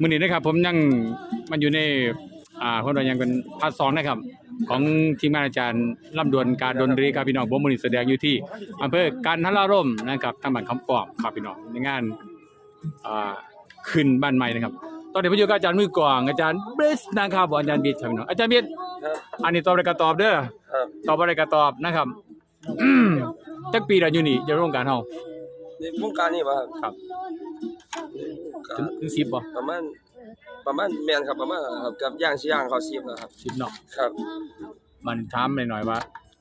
มื้อนี้นะครับผมยังมันอยู่ในอ่าคนว่ายังเป็นพาร์ทสองนะครับ ของทีมงานอาจารย์ลำดวนการดนตรีครับพี่น้องผมมื้อนี้แสดงอยู่ที่อำเภอกันทรารมนะครับทางบ้านคำกอบครับพี่น้องในงานอ่าขึ้นบ้านใหม่นะครับ ตอนนี้ผมอยู่กับอาจารย์มือกลองอาจารย์เบสนะครับอาจารย์บิดครับพี่น้องอาจารย์บิดครับอันนี้ตอบอะไรก็ตอบเด้อครับตอบอะไรก็ตอบนะครับอืมจักปีละอยู่นี่จะร่วมกันเฮา ในวงการนี่ป่ะครับก็ถึงถึง10บ่ประมาณประมาณแมนครับประมาณครับกับย่างสิย่างเขาซีบนะครับ10เนาะครับมันถามหน่อยๆว่า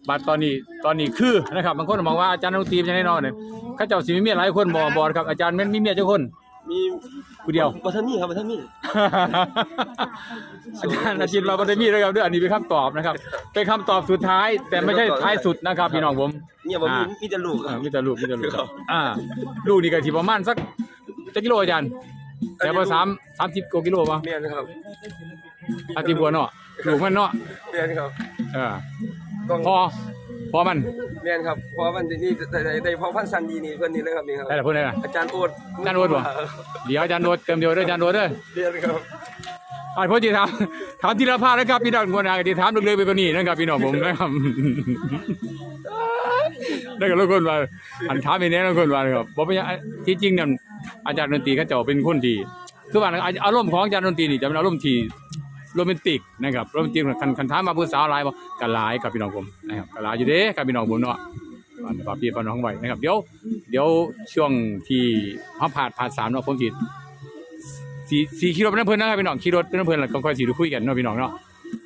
บัดตอนนี้ตอนนี้คือนะครับบางคนมองว่าอาจารย์ดนตรีเป็นจังได๋เนาะเนี่ยเขาเจ้าสิมีเมียหลายคนบ่บ่ครับอาจารย์แม่นมีเมียจักคน มีผู้เดียวบ่ทันมีครับบ่ทันมีอาจารย์อาจินเราบ่ได้มีนะครับเด้ออันนี้เป็นคำตอบนะครับ เป็นคำตอบสุดท้าย แต่ไม่ใช่ท้ายสุดนะครับพี่น้องผมเนี่ยบ่มีอ่ามีแต่ลูกคอ่ารับมีแต่ลูกมีแต่ลูกครับอ่าลูกนี่ก็สิประมาณสักจักกิโลอาจารย์แต่ว่า3 30กว่ากิโลป่ะแม่นครับอาทิตย์บัวเนาะลูกมันเนาะแม่นครับเออต้องพอ พอมันแม่นครับเพราะว่ามันนี่ได้ได้ได้พอพันธุ์สันดีนี่เพิ่นนี่เลยครับนี่ครับได้ล่ะเพิ่นได้ล่ะอาจารย์โอ๊ตอาจารย์โอ๊ตบ่ เดี๋ยวอาจารย์โดดเติมเดียวเด้ออาจารย์โดดเด้อเรียนครับอ่าพ่อจีถามถามทีละภาคนะครับพี่น้องคนอาที่ถามลึกๆไปกว่านี้นะครับพี่น้องผมนะครับได้กับทุกคนว่าอันถามไปเนี้ยทุกคนว่านะครับบอกไปยังที่จริงเนี่ยอาจารย์ดนตรีเขาเจ้าเป็นคนดีคือว่าอารมณ์ของอาจารย์ดนตรีนี่จะเป็นอารมณ์ที่ โรแมนติกนะครับโรแมนติกคันคันถามมาผู้สาวหลายบ่ก็หลายกับพี่น้องผมนะครับก็หลายอยู่เด้กับพี่น้องผมเนาะอันฝากพี่ฝากน้องไว้นะครับเดี๋ยวเดี๋ยวช่วงที่เฮาผ่านผ่านสามเนาะผมสิสีสีขี่รถเป็นน้ำเพลินนะครับพี่น้องขี่รถเป็นน้ำเพลินแล้วก็ค่อยสีดูคุยกันเนาะพี่น้องเนาะ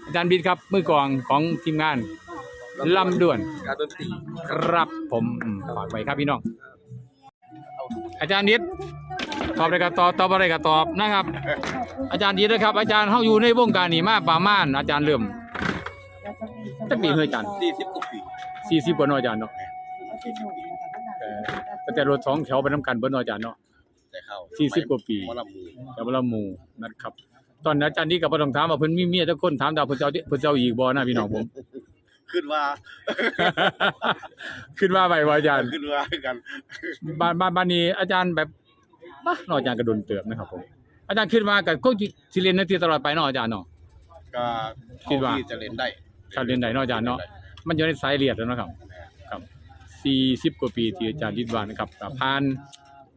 อาจารย์บิดครับมือกลองของทีมงานลำด่วนการดนตรีครับผมอืมฝากไว้ครับพี่น้อง อาจารย์ดิดตอบอะไรก็ตอบตอบอะไรก็ตอบนะครับ อาจารย์ดิดนะครับ อาจารย์เฮาอยู่ในวงการนี้มาประมาณอาจารย์เริ่มจักปีเฮ้ยอาจารย์40กว่าปีสี่สิบกว่าเนาะอาจารย์เนาะเออตั้งแต่รถสองแถวไปน้ำกันเบิ้เนาะอาจารย์เนาะแต่เข้าสี่สิบกว่าปีหมอลำหมูแต่ว่าละหมู่นะครับ ตอนนั้นอาจารย์นี่ก็บ่ต้องถามว่าเพิ่นมีเมียจักคนถามดาวเพิ่นเจ้าเพิ่นเจ้าอีกบ่นะพี่น้องผมขึ้นว่า ขึ้นว่าไปว่าอาจารย์ขึ้นว่ากันบ้านบ้านบ้านนี้อาจารย์แบบบ้าเนาะอาจารย์ก็โดนเติบนะครับผม อาจารย์คิดว่าก็คงสิสิเรียนดนตรีตลอดไปเนาะอาจารย์เนาะ ก็คิดว่าเท่ที่จะเล่นได้ถ้าเรียนได้เนาะอาจารย์เนาะ มันอยู่ในสายเลือดแล้วเนาะครับ ครับ 40 กว่าปีที่อาจารย์ดิดว่านะครับก็ผ่าน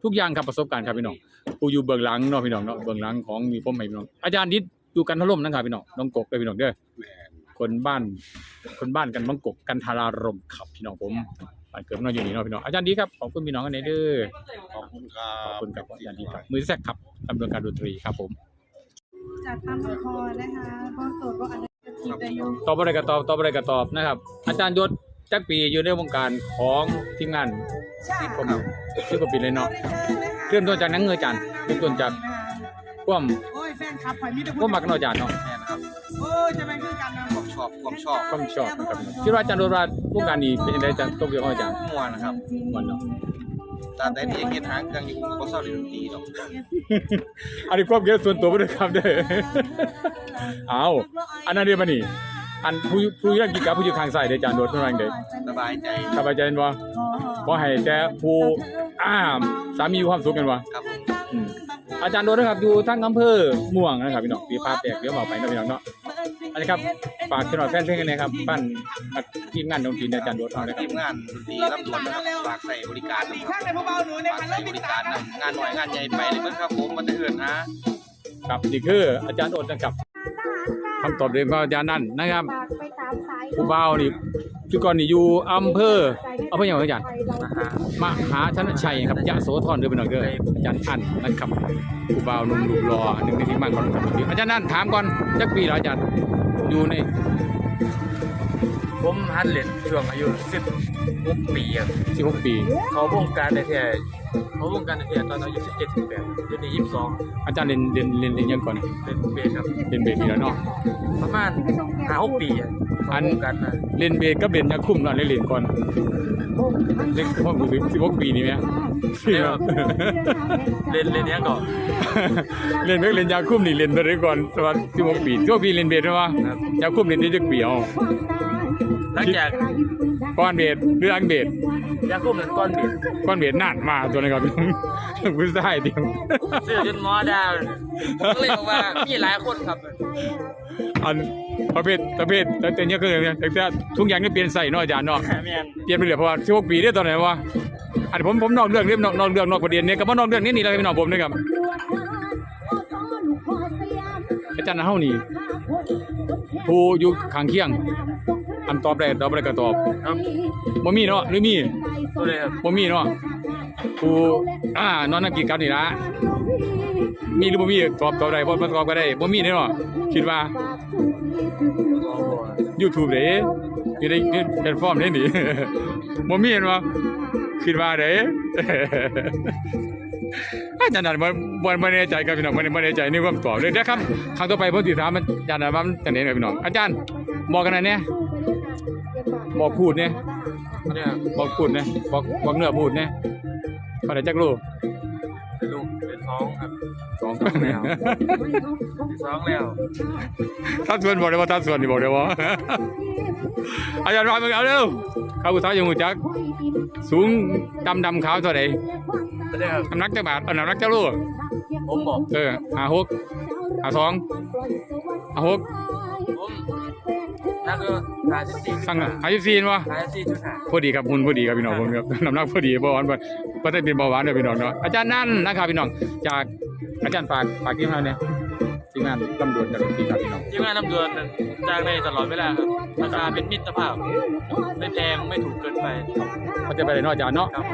ทุกอย่างครับประสบการณ์ครับพี่น้องผู้อยู่เบื้องหลังเนาะพี่น้องเนาะ เบื้องหลังของมีผมให้พี่น้อง อาจารย์ดิดอยู่กันทล่มนะครับพี่น้อง น้องกกเด้อพี่น้องเด้อ แม่นคนบ้าน คนบ้านกันบางกกกันทารารมครับพี่น้องผมบ้านเกิดน้องอยู่นี่เนาะพี่น้อง อาจารย์ดีครับ ขอบคุณพี่น้องกันในเด้อ ขอบคุณครัขอบบคุณครับอาจารย์ดีครับ มือแซกครับ ตำรวจการดนตรีครับผม จากคำพรนะคะก็โสดก็อันนี้จีบได้อยู่ตอบอะไรก็ตอบตอบอะไรก็ตอบนะครับ อาจารย์ยศจักปีอยู่ในวงการของทีมงานใช่ผมชื่อกว่าปีเลยเนาะเริ่มต้นจากหนังเงยอาจารย์เริ่มต้นจากความโอ้ยแฟนคลับข่อยมีแต่ความมักเนาะอาจารย์เนาะแม่นะครับโอ้ยจะไปคือกันนะความชอบความชอบความชอบนะครับคิดว่าอาจารย์โดราวงการนี้เป็นยังไงอาจารย์ต้องเรียกว่าอาจารย์ม่วนนะครับมันเนาะ ตามแต่ที่เฮ็ดหางเครื่องอยู่ผมก็บ่ชอบเล่นดนตรีดอกอันนี้ความเกี่ยวส่วนตัวบ่ได้ครับเด้อเอาอันนั้นเรียกมานี่อันผู้ผู้ยังกิจกับผู้อยู่ข้างซ้ายเด้ออาจารย์โดดเท่านั้นเด้อสบายใจสบายใจเห็นบ่บ่ให้แต่ผู้อ้ามสามีมีความสุขกันบ่ครับผมอืมอาจารย์โดดนะครับอยู่ทั้งอำเภอม่วงนะครับพี่น้องมีภาพแตกเดี๋ยวเอาไปนะพี่น้องเนาะ อันนี้ครับฝากขึ้นหน่อยแฟนเพลงกันนะครับปั้นทีมงานดนตรีในอาจารย์โดดเอานะครัทีบมงานดนตรีรับด่วนนะครับฝากใส่บริการนะคข้ารับงในพวกเบาหนูในฝากคันใส่เริ่มบปิดริตาการนะงานหน่อยงานใหญ่ไปเลยเบิ่งครับผมมาแต่เอิ้นหาครับนี่คืออาจารย์โดดนะครับคำตอบเดิมของอาจารย์นั่นนะครับไปตามสายผู้บ่าวนี่คือก่อนนี่อยู่อำเภออำเภอหยังอาจารย์มาหามหาชนชัยครับยะโสธรเด้อพี่น้องเด้ออาจารย์อันนะครับผู้บ่าวหนุ่มรูปหล่อหนึ่งในที่มั่นของเราอาจารย์นั่นถามก่อนจักปีแล้วอาจารย์ อยู่นี่ ผมหัดเล่นช่วงอายุ 16ปีครับ16ปี เขาวงการได้แท้เขาวงการได้แท้ตอนอายุ17 18เดี๋ยวนี้22อาจารย์เรียนเรียนเรียนเรียนยังก่อนเป็นเบสครับเรียนเบสปีแล้วเนาะประมาณ5-6ปีอะอันเขาวงการมาเรียนเบสก็เรียนยาคุ้มเนาะเรียนเรียนก่อนเรียนพ่อผู้สิบ16ปีนี่ไหมพี่เนาะเล่นเล่นเนี้ยก่อนเรียนเบสเรียนยาคุ้มนี่เรียนไปได้ก่อนประมาณ16ปี16ปีเรียนเบสใช่ปะยาคุ้มเรียนได้จักปีเอา หลังจากก้อนเบสหรืออังเบสยาคุมนั่นก้อนเบียดก้อนเบียดนั่นมาตัวนี้ครับผู้ชายเดียวซื้อจนหมอดาวก็เลยบอกว่ามีหลายคนครับอันประเภทประเภทแต่แต่เนี้ยคืออย่างเนี้ยแต่แต่ทุกอย่างนี่เปลี่ยนใส่เนาะอาจารย์เนาะแม่นเปลี่ยนไปเรื่อยเพราะว่า16ปีได้ตอนไหนวะอันผมผมนอกเรื่องเรื่องนอกนอกเรื่องนอกประเด็นเนี่ยกับว่านอกเรื่องนี้นี่เราเป็นนอกผมนะครับอาจารย์เฮานี่ผู้อยู่ข้างเคียง อันตอบได้ตอบบ่ได้ก็ตอบครับบ่มีเนาะหรือมีตัวเลยครับบ่มีเนาะผู้อ่านอนนักกิจกันนี่ละมีหรือบ่มีตอบตอบได้บ่บ่ตอบก็ได้บ่มีเนาะคิดว่า YouTube เด้อยู่ในแพลตฟอร์มนี้นี่บ่มีเห็นบ่คิดว่าเด้ อาจารย์นั่นบ่บ่บ่แน่ใจครับพี่น้องบ่บ่แน่ใจในความตอบเลยเดี๋ยวครับครั้งต่อไปผมสิถามอาจารย์ว่ามันจังได๋ครับพี่น้องอาจารย์บอกกันหน่อยแหน่บอกพูดเนี่ยเนี่ยครับบอกพูดเนี่ยบอกบอกเนื้อพูดเนี่ยพอได้จักรู้เป็นลูกเป็นท้องครับสองแล้วท้องแล้วทัดส่วนบอกได้ว่าทัดส่วนนี่บอกได้ว่าอาจารย์ว่ามึงเอาเร็วข้าวผู้สาวยังหูจัก สูงดำดำขาวเท่าไหร่ตัว เลยครับ น้ำหนักจักบาทเอาน้ำหนักจักรู้ผมบอกเออหาหกหาสองหาหกผมนั่นก็หาสิบสี่สั่งหาสิบสี่วะหาสิบสี่จุดห้าพอดีครับหุ่นพอดีครับพี่น้องผมครับน้ำหนักพอดีเบาหวานบ่บ่ได้เป็นเบาหวานเด้อพี่น้องเนาะอาจารย์นั่นนะครับพี่น้องจากอาจารย์ฝากฝากทีมงานเนี่ยทีมงานตำรวจกับทีมครับพี่น้องที่งานลำดวนนั้นจ้างได้ตลอดเวลาครับราคาเป็นมิตรภาพไม่แพงไม่ถูกเกินไป เขาจะไปไหนเนาะอาจารย์เนาะครับ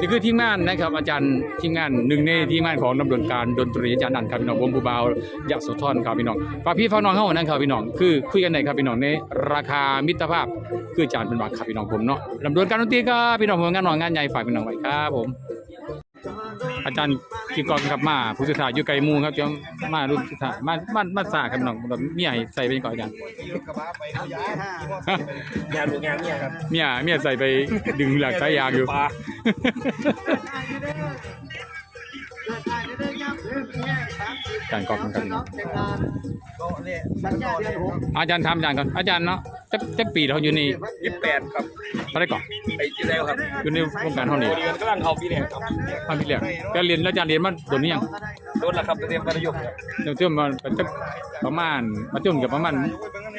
นี่คือทีมงานนะครับอาจารย์ทีมงานหนึ่งในทีมงานของดำเนินการดนตรีอาจารย์นันครับพี่น้องวงบูบาวยะโสธรครับพี่น้องฝากพี่ฝากน้องเฮานะครับพี่น้องคือคุยกันได้ครับพี่น้องในราคามิตรภาพคืออาจารย์เป็นบาครับพี่น้องผมเนาะดำเนินการดนตรีครับพี่น้องผมงานหน่อยงานใหญ่ฝากพี่น้องไว้ครับผม อาจารย์กิกรครับมาผู้สื่อข่าวอยู่ไกลหมู่ครับจะมารุ่นสุดท้ายมามามาสาครับพี่น้องแบบเมียให้ใส่ไปก่อนอาจารย์งานดูงานเนี่ยครับเมียเมียใส่ไปดึงหลักสายยางอยู่ การกอบกันครับอาจารย์ทำอาจารย์ก่อนอาจารย์เนาะจักจักปีเราอยู่นี่ยี่สิบแปดครับอะไรก่อนไปที่แล้วครับอยู่ในวงการเท่านี้เรียนกำลังเข้าปีแรกครับทำพี่เรียกก็เรียนแล้วอาจารย์เรียนมาโดนนี่ยังโดนแล้วครับเรียนมัธยมครับเดี๋ยวเชื่อมมาจักประมาณมาจุ่มกับประมาณ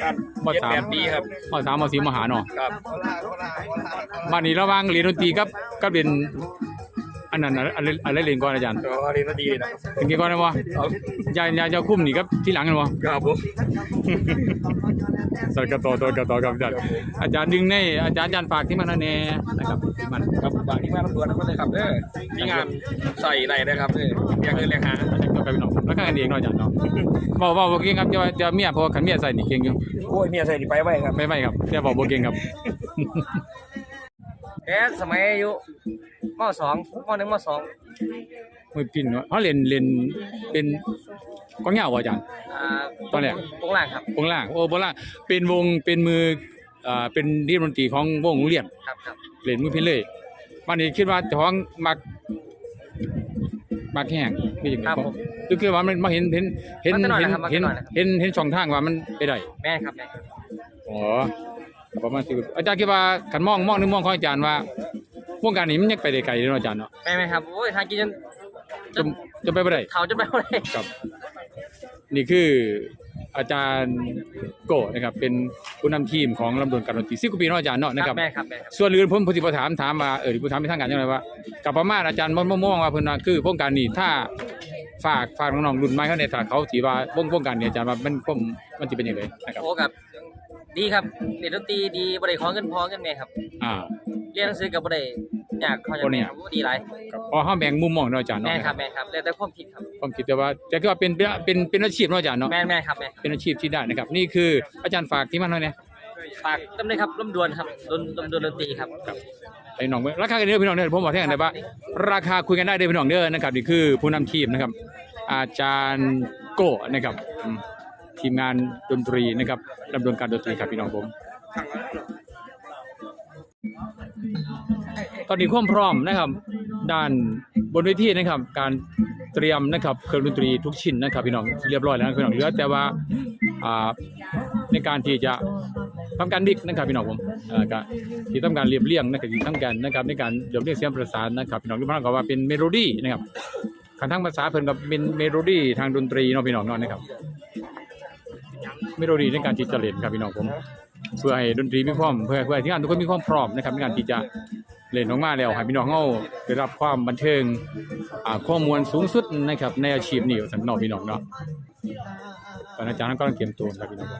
ครับมเจ็ดสาแปมดปีครับมสามมสี่มหาเนาะครับบ้านนี้ระหว่างเรียนดนตรีกับกับเรียน อันนั้นอะไรอะไรอะไรเรียนก่อนอาจารย์ก็เรียนมาดีนะครับเรียนกี่ก่อนนะวะครับยายยายจะคุ้มนี่ครับที่หลังกันวะครับผมสวัสดีครับต่อต่อต่อครับอาจารย์อาจารย์ดึงในอาจารย์อาจารย์ฝากที่มันนั่นแน่นะครับที่มันครับฝากที่งานตำรวจนะครับเลยครับเด้อมีงานใส่ไหนนะครับเด้อเรียกเงินเรียกหาอาจารย์ก็ไปพี่น้องแล้วก็กันเองเนาะอาจารย์เนาะบอกบอกบอกเก่งครับจะจะเมียเพราะว่าขันเมียใส่นี่เก่งอยู่โอ้ยเมียใส่นี่ไปไว้ครับไม่ไม่ครับแต่บอกบอกเก่งครับแอสมัยอายุ มสองมหนึ่งมสองมือปิ่นว่าเขาเรียนเรียนเป็นกองเหยาวบ่อาจารย์ อ่าตอนแรก ตรงหลังครับ วงล่างโอ้วงล่างเป็นวงเป็นมืออ่าเป็นดีดนตรีของวงโรงเรียนครับครับเล่นมือเพิ่นเลยวันนี้คิดว่าเจ้าของมักมักแห้งนี่จังได๋ครับผม คือคือว่ามันมาเห็นเห็นเห็นมักแต่น้อยเห็นนะครับมักแต่เห็นน้อยนะครับ เห็นเห็นช่องทางว่ามันไปได้ แม่นครับแม่นครับอ๋อประมาณสิอาจารย์คิดว่าคันมองมองนึงมองของอาจารย์ว่า วงการนี้มันยังไปได้ไกลเนาะอาจารย์เนาะแม่นไหมครับ โอ้ยทางกินจนจะจะไปบ่ได้เขาจะไปเอาเลยครับ นี่คืออาจารย์โกะนะครับ เป็นผู้นำทีมของลำดวนการดนตรี10กว่าปีเนาะอาจารย์เนาะนะครับ แม่นครับแม่นครับส่วนอื่นผมผมสิบ่ถามถามว่าเออผู้ถามไปทางการจังไดว่ากับประมาณอาจารย์บ่มองว่าเพิ่นว่าคือโครงการนี้ถ้าฝากฝากน้องๆรุ่นใหม่เขาเนี่ยถ้าเขาสิว่าวงโครงการนี้อาจารย์ว่ามันผมมันสิเป็นจังไดนะครับโอ้กับ ดีครับเรียนดนตรีดีบ่ได้ขอเงินพอเงินแม่ครับ อ่า เรียนหนังสือกับบ่ได้อยากเขาจะบ่ได้แม่ยากครับโอ้ดีหลายครับพอเฮาแบ่งมุมมองเนาะอาจารย์แม่เนาะนครับแม่นครับแล้วแต่ความคิดครับผมคิดแต่ว่าแต่ก็ว่าเป็นเป็นเป็นอาชีพเนาะอาจารย์เนาะแม่นแม่นครับแม่นเป็นอาชีพที่ได้นะครับ นี่คืออาจารย์ฝากที่มันหน่อยเนี่ยฝากตำเลยครับลำดวนครับดนดนดนดนตรีครับ ไอ้น้องเว้ยราคากันเด้อพี่น้องเด้อผมบอกแท้กันได้ว่าราคาคุยกันได้เด้อพี่น้องเด้อนะครับนี่คือผู้นำทีมนะครับ อาจารย์โก้นะครับอืมทีมงานดนตรีนะครับดำเนินการดนตรีครับพี่น้องผม ตอนนี้ความพร้อมนะครับ ด้านบนเวทีนะครับ การเตรียมนะครับเครื่องดนตรีทุกชิ้นนะครับพี่น้องเรียบร้อยแล้วนะพี่น้องเหลือแต่ว่าในการที่จะผทำการมิกนะครับพี่น้องผมเอ่อก็ที่ทำการเรียบเรียงนะครับที่ทำการนะครับในการเรียบเรียงเสียงประสานนะครับพี่น้องทุกท่านก็ว่าเป็นเมโลดี้นะครับคันทั้งภาษาเพิ่นก็เป็นเมโลดี้ทางดนตรีเนาะพี่น้องเนาะนะครับเมโลดี้ในการที่จะเล่นครับพี่น้องผมเพื่อให้ดนตรีมีความเพื่อเพื่อที่งานทุกคนมีความพร้อมนะครับในการที่จะ เล่นออกมาแล้วให้พี่น้องเฮาได้รับความบันเทิงอ่าข้อมูลสูงสุดนะครับในอาชีพนี้สำหรับพี่น้องเนาะตอนอาจารย์ก็กำลังเตรียมตัวครับพี่น้อง